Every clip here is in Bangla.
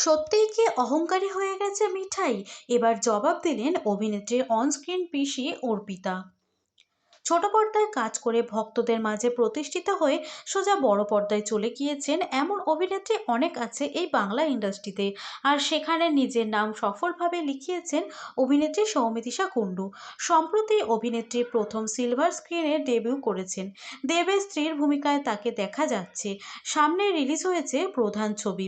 সত্যিই কি অহংকারী হয়ে গেছে মিঠাই? এবার জবাব দিলেন অভিনেত্রী অনস্ক্রিন পিসি অর্পিতা। ছোট পর্দায় কাজ করে ভক্তদের মাঝে প্রতিষ্ঠিত হয়ে সোজা বড় পর্দায় চলে গিয়েছেন এমন অভিনেত্রী অনেক আছে এই বাংলা ইন্ডাস্ট্রিতে। আর সেখানে নিজের নাম সফলভাবে লিখিয়েছেন অভিনেত্রী সৌমিতিশা কুণ্ডু। সম্প্রতি অভিনেত্রী প্রথম সিলভার স্ক্রিনে ডেবিউ করেছেন। দেবের স্ত্রীর ভূমিকায় তাকে দেখা যাচ্ছে। সামনে রিলিজ হয়েছে প্রধান ছবি।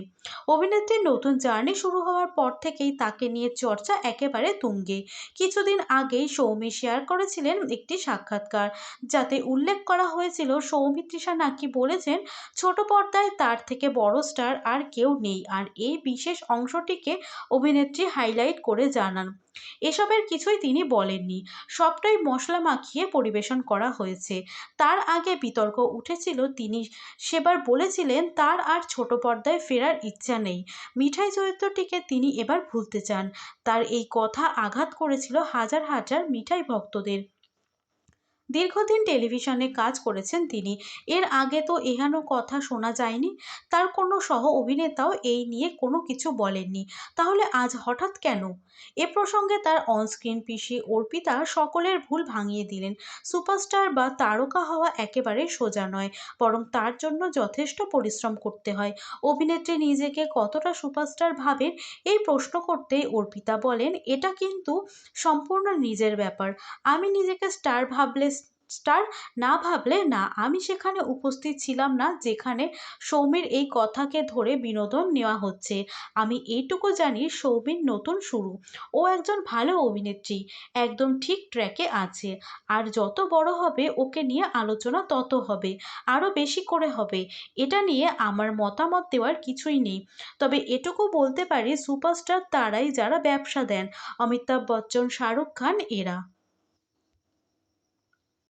অভিনেত্রীর নতুন জার্নি শুরু হওয়ার পর থেকেই তাকে নিয়ে চর্চা একেবারে তুঙ্গে। কিছুদিন আগেই সৌমি শেয়ার করেছিলেন একটি সাক্ষাৎকার যাতে উল্লেখ করা হয়েছিল সৌমিত্রিষা নাকি বলেছেন, ছোট পর্দায় তার থেকে বড় স্টার আর কেউ নেই। আর এই বিশেষ অংশটিকে অভিনেত্রী হাইলাইট করে জানান। এসবের কিছুই তিনি বলেননি। সবটাই মশলা মাখিয়ে পরিবেশন করা হয়েছে। তার আগে বিতর্ক উঠেছিল, তিনি সেবার বলেছিলেন, তার আর ছোট পর্দায় ফেরার ইচ্ছা নেই। মিঠাই চরিত্রটিকে তিনি এবার ভুলতে চান। তার এই কথা আঘাত করেছিল হাজার হাজার মিঠাই ভক্তদের। দীর্ঘদিন টেলিভিশনে কাজ করেছেন তিনি। এর আগে তো এহেন কথা শোনা যায়নি। তার কোনো সহ অভিনেতাও এই নিয়ে কোনো কিছু বলেননি। তাহলে আজ হঠাৎ কেন? এ প্রসঙ্গে তার অনস্ক্রিন পিসি অর্পিতা সকলের ভুল ভাঙিয়ে দিলেন। সুপারস্টার বা তারকা হওয়া একেবারে সোজা নয়, বরং তার জন্য যথেষ্ট পরিশ্রম করতে হয়। অভিনেত্রী নিজেকে কতটা সুপারস্টার ভাবেন এই প্রশ্ন করতেই অর্পিতা বলেন, এটা কিন্তু সম্পূর্ণ নিজের ব্যাপার। আমি নিজেকে স্টার ভাবলে স্টার না ভাবলে না, আমি সেখানে উপস্থিত ছিলাম না যেখানে সৌমির এই কথাকে ধরে বিনোদন নেওয়া হচ্ছে। আমি এইটুকু জানি সৌমির নতুন শুরু। ও একজন ভালো অভিনেত্রী, একদম ঠিক ট্র্যাকে আছে। আর যত বড় হবে, ওকে নিয়ে আলোচনা তত হবে, আরও বেশি করে হবে। এটা নিয়ে আমার মতামত দেওয়ার কিছুই নেই। তবে এটুকু বলতে পারি, সুপারস্টার তারাই যারা ব্যবসা দেন, অমিতাভ বচ্চন, শাহরুখ খান, এরা।